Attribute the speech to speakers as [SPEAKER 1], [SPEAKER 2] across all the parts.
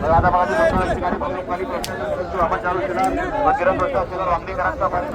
[SPEAKER 1] बघा आता मला जी दुसऱ्या ठिकाणी बघून खाली प्रश्नाचा परंतु आपण चालू केला. मंदिरात प्रश्न असलेला वांगणीकरांचा प्रश्न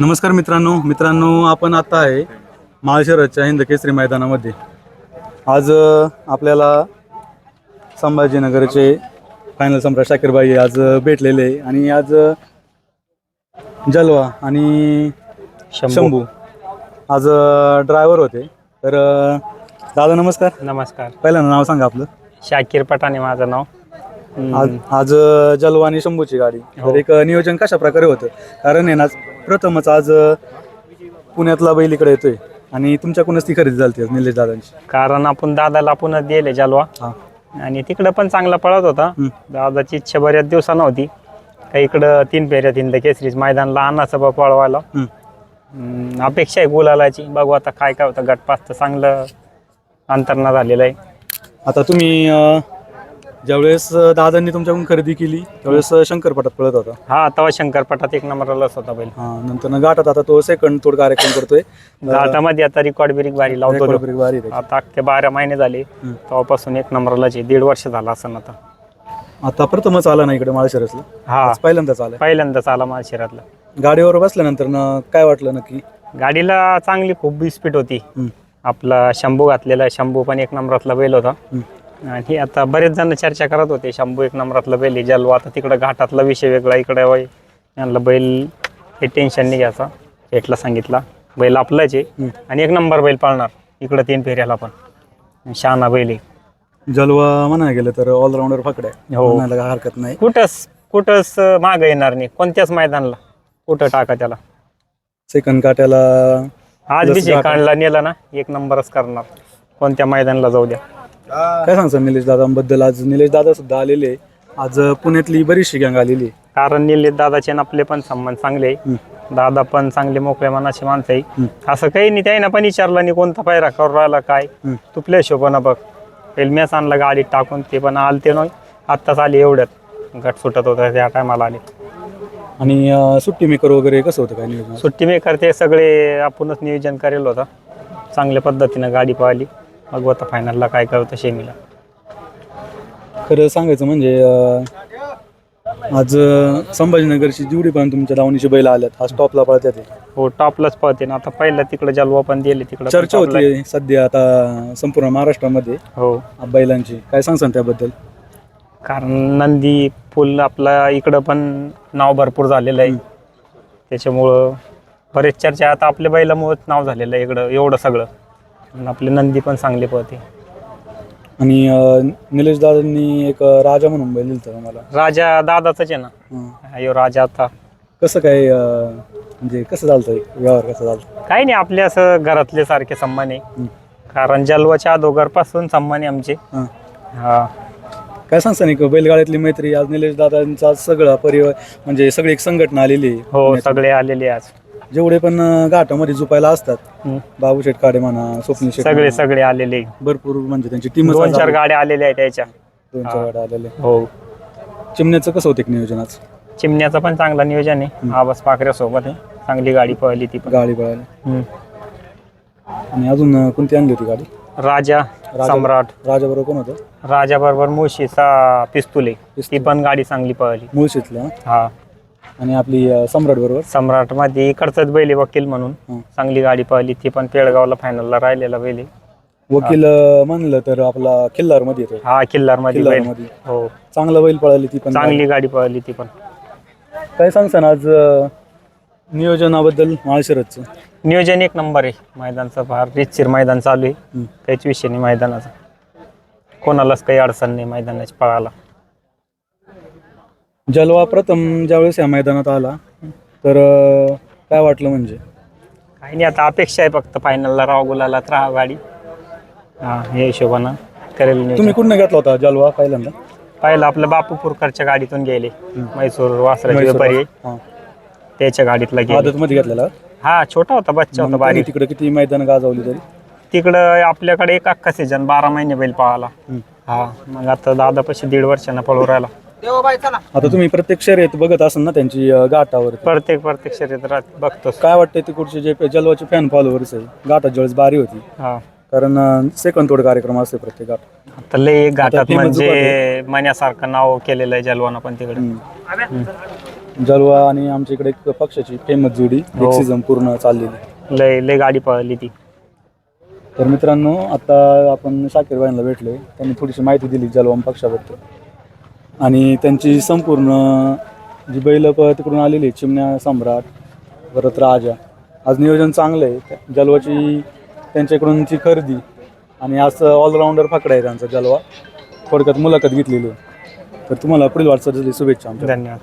[SPEAKER 2] नमस्कार मित्रांनो. मित्रांनो आपण आता आहे माळशेराच्या हिंद केसरी मैदानामध्ये. आज आपल्याला संभाजीनगरचे फायनल सम्राट शाकीरबाई आज भेटलेले आणि आज जलवा आणि शंभू. आज ड्रायव्हर होते. तर दादा नमस्कार.
[SPEAKER 3] नमस्कार.
[SPEAKER 2] पहिल्यांदा नाव सांगा आपलं.
[SPEAKER 3] शाकीर पटाणे माझं नाव.
[SPEAKER 2] आज जलवा आणि शंभूची गाडी. तर एक नियोजन कशा प्रकारे होतं? कारण आहे ना प्रथमच आज पुण्यातला बैल इकडे येतोय. आणि तुमच्याकडूनच ती खरेदी झाली निलेश दादांची?
[SPEAKER 3] कारण आपण दादाला पुन्हा दिले जालवा.
[SPEAKER 2] हा.
[SPEAKER 3] आणि तिकडं पण चांगला पळत होता.
[SPEAKER 2] हम्म.
[SPEAKER 3] दादाची इच्छा बऱ्याच दिवसानं होती. का इकडं तीन फेऱ्यात हिंद केसरीच मैदानला आणायचं बा पळवायला.
[SPEAKER 2] हम्म.
[SPEAKER 3] हम्म, अपेक्षा आहे गुलालाची. बघू आता काय काय होतं. गटपास तर चांगलं अंतरणा झालेलं आहे.
[SPEAKER 2] आता तुम्ही अ, ज्यावेळेस दादांनी तुमच्याकडून खरेदी केली त्यावेळेस शंकरपटात पळत होता.
[SPEAKER 3] हा तवा शंकरपटात एक नंबरलाच होता बैल.
[SPEAKER 2] हा नंतर घाटात आता तो सेकंड थोड कार्यक्रम करतोय.
[SPEAKER 3] घाटामध्ये आता रेकॉर्ड बिरिक भारी लावतो
[SPEAKER 2] रेकॉर्ड
[SPEAKER 3] तो.
[SPEAKER 2] आहे.
[SPEAKER 3] आता अख्खे बारा महिने झाले. तेव्हापासून एक नंबरलाच आहे दीड वर्ष झाला असं आता.
[SPEAKER 2] आता प्रथमच आला ना इकडे माळशिरसला?
[SPEAKER 3] हा.
[SPEAKER 2] आज पहिल्यांदाच आलाय.
[SPEAKER 3] पहिल्यांदाच आला माझ्या शहरातला
[SPEAKER 2] गाडीवर बसल्यानंतर न काय वाटलं नक्की?
[SPEAKER 3] गाडीला चांगली खूप स्पीड होती.
[SPEAKER 2] हम्म.
[SPEAKER 3] आपला शंभू घातलेला शंभू पण एक नंबरातला बैल होता.
[SPEAKER 2] हम्म.
[SPEAKER 3] आणि आता बरेच जण चर्चा करत होते शंभू एक नंबरातला बैल जलवा आता तिकडं घाटातला विषय वेगळा इकडे वय यांना बैल हे टेन्शन नाही घ्यायचा. शेटला सांगितला बैल आपलाच आहे. आणि एक नंबर बैल पाळणार. इकडं तीन फेऱ्याला पण. शहाणा बैल आहे.
[SPEAKER 2] जलवा म्हणायला गेलं तर ऑलराऊंडर फकडे
[SPEAKER 3] हो.
[SPEAKER 2] म्हणायला हरकत नाही.
[SPEAKER 3] कुठंच कुठंच माग येणार नाही. कोणत्याच मैदानला. कुठं टाका त्याला.
[SPEAKER 2] सेकंड काट्याला
[SPEAKER 3] आज
[SPEAKER 2] जसं घाटात.
[SPEAKER 3] काढला नेला ना. एक नंबरच करणार. कोणत्या मैदानला जाऊ द्या.
[SPEAKER 2] काय सांगता निलेश दादांबद्दल आज निलेश दादा सुद्धा आलेले आहे. आज पुण्यातली बरीचशी गँग आलेली आहे.
[SPEAKER 3] कारण निलेश दादाचे आणि आपले पण संबंध चांगले आहे. दादा पण चांगले मोकळ्या मनाचे माणसं आहे. असं काही नाही त्याने पण विचारलं नाही कोणता पायरा करू राहिला काय. तू प्ले शोभना बघ. हेल्मेट आणलं गाडीत टाकून ते पण आलते नाही. आत्ताच आले एवढ्यात. गट सुटत होता त्या टायमाला आले.
[SPEAKER 2] आणि अं, सुट्टी मेकर वगैरे कसं होतं काय नियोजन?
[SPEAKER 3] सुट्टी मेकर ते सगळे आपणच नियोजन करेल होता. चांगल्या पद्धतीनं गाडी पाहिली. बघू आता फायनलला काय करतं शेमीला.
[SPEAKER 2] खरं सांगायचं म्हणजे अं, आज अं, संभाजीनगरची जेवढी पण तुमच्या दावणीची बैल आल्यात आज टॉपला पळतात ते.
[SPEAKER 3] हो. टॉपलाच पळते ना. आता पहिलं तिकडे जलवा पण दिले तिकडे.
[SPEAKER 2] चर्चा होती सध्या आता संपूर्ण महाराष्ट्रामध्ये.
[SPEAKER 3] हो.
[SPEAKER 2] बैलांची काय सांगसान त्याबद्दल?
[SPEAKER 3] कारण नंदी फुल आपला इकडं पण नाव भरपूर झालेलं आहे. त्याच्यामुळं बरेच चर्चा. आता आपल्या बैलामुळेच नाव झालेलं आहे इकडं एवढं सगळं. आणि आपले नंदी पण चांगले पळते
[SPEAKER 2] आणि अं, निलेश दादांनी एक अं, राजा म्हणून बैल दिलता मला?
[SPEAKER 3] राजा दादाचाच आहे ना. अयो राजा आता.
[SPEAKER 2] कसं काय अं, म्हणजे कसं चालतंय व्यवहार कसा चालतो
[SPEAKER 3] काही नाही आपले असं घरातले सारखे सन्मान आहे. कारण जलवाच्या अगोदरपासून सन्मान आहे आमचे.
[SPEAKER 2] हां.
[SPEAKER 3] हा.
[SPEAKER 2] काय सांगता नाही बैलगाड्यातली मैत्री आज निलेश दादांचा सगळा परिवार म्हणजे सगळी एक संघटना आलेली आहे.
[SPEAKER 3] हो सगळे आलेले आज.
[SPEAKER 2] जेवढे पण घाटामध्ये झुपायला असतात.
[SPEAKER 3] हम्म.
[SPEAKER 2] बाबू शेठ काडे म्हणा स्वप्नील शेठ
[SPEAKER 3] सगळे
[SPEAKER 2] म्हणा,
[SPEAKER 3] सगळे आलेले.
[SPEAKER 2] भरपूर म्हणजे त्यांची टीम
[SPEAKER 3] दोन चार गाड्या आलेल्या आहेत त्याच्या
[SPEAKER 2] दोन चार गाड्या आलेले
[SPEAKER 3] हो.
[SPEAKER 2] चिमण्याचं कसं होतं नियोजन आज?
[SPEAKER 3] चिमण्याचं पण चांगलं नियोजन आहे. आवाज पाकऱ्यासोबत आहे. चांगली गाडी पळली ती पण.
[SPEAKER 2] गाडी पळाली.
[SPEAKER 3] हम्म.
[SPEAKER 2] आणि अजून अं, कोणती आणली होती गाडी?
[SPEAKER 3] राजा सम्राट.
[SPEAKER 2] राजा बरोबर कोण होतं?
[SPEAKER 3] राजा बरोबर मुळशीचा पिस्तुले ती पण गाडी चांगली पळली.
[SPEAKER 2] मुळशीतलं
[SPEAKER 3] हा.
[SPEAKER 2] आणि आपली सम्राट बरोबर?
[SPEAKER 3] सम्राटमध्ये इकडचंच बैल आहे वकील म्हणून. चांगली गाडी पळली ती पण पेळगावला फायनलला राहिलेला बैल आहे.
[SPEAKER 2] वकील म्हणलं तर आपला किल्लारमध्ये येतो
[SPEAKER 3] हा किल्लारमध्ये
[SPEAKER 2] किल्लार
[SPEAKER 3] बैल.
[SPEAKER 2] मध्ये
[SPEAKER 3] हो.
[SPEAKER 2] चांगला बैल पळाली ती पण.
[SPEAKER 3] चांगली गाडी पळली ती पण.
[SPEAKER 2] काय सांगसान आज अं, नियोजनाबद्दल माळशिरतचं
[SPEAKER 3] नियोजन एक नंबर आहे. मैदानचं फार रितशीर मैदान चालू आहे.
[SPEAKER 2] हं.
[SPEAKER 3] काहीच विषय नाही मैदानाचा. कोणालाच काही अडचण नाही मैदानाची पळाला.
[SPEAKER 2] जलवा प्रथम ज्यावेळेस या मैदानात आला तर अं, काय वाटलं म्हणजे?
[SPEAKER 3] काही नाही आता अपेक्षा आहे फक्त फायनलला राव गुलालात राहा गाडी. हा हे हिशोबानं करेल नियोजन.
[SPEAKER 2] तुम्ही कुठनं घेतला होता जलवा पहिल्यांदा?
[SPEAKER 3] पाहिलं आपलं बापू पुरकरच्या गाडीतून गेले. म्हैसूर वासराचे. व्यापारी आहे. त्याच्या गाडीतला गेले.
[SPEAKER 2] आदत मध्ये घेतलेला?
[SPEAKER 3] हा छोटा होता बच्चा होता बारीक.
[SPEAKER 2] तिकडे किती मैदान गाजवली तरी?
[SPEAKER 3] तिकडं आपल्याकडे एक अख्खा सीझन बारा महिने बैल पळाला.
[SPEAKER 2] हं.
[SPEAKER 3] हा मग आता दादापाशी दीड वर्षांना पळू राहिला.
[SPEAKER 2] आता तुम्ही प्रत्येक शर्यत बघत असाल ना त्यांची अं, घाटावर
[SPEAKER 3] प्रत्येक प्रत्येक शर्यत राहत बघतोस
[SPEAKER 2] काय वाटतंय तिकडचे जे जलवाचे फॅन फॉलोअर्स आहे घाटात ज्यावेळेस बारी होती.
[SPEAKER 3] हा.
[SPEAKER 2] कारण सेकंड तोड कार्यक्रम असते प्रत्येक घाट
[SPEAKER 3] आता लय घाटात
[SPEAKER 2] famous
[SPEAKER 3] म्हणजे मण्यासारखं नाव केलेलं आहे जलवाना पण तिकडे.
[SPEAKER 2] हम्म. जलवा आणि आमच्या इकडे एक पक्षाची फेमस जोडी एक
[SPEAKER 3] हो.
[SPEAKER 2] सीझन पूर्ण चाललेली.
[SPEAKER 3] लय लय गाडी पळली ती.
[SPEAKER 2] तर मित्रांनो आता आपण शाकीर भाईंना भेटलोय. त्यांनी थोडीशी माहिती दिली जलवाम पक्षाबद्दल. आणि त्यांची संपूर्ण जी बैल प- तिकडून आलेली चिमण्या सम्राट परत राजा आज नियोजन चांगलं आहे. जलवाची त्यांच्याकडूनची खरेदी आणि आज ऑलराऊंडर फाकडा आहे त्यांचा जलवा. थोडक्यात मुलाखत घेतलेली तर तुम्हाला पुढील वाटचालीसाठी शुभेच्छा
[SPEAKER 3] धन्यवाद.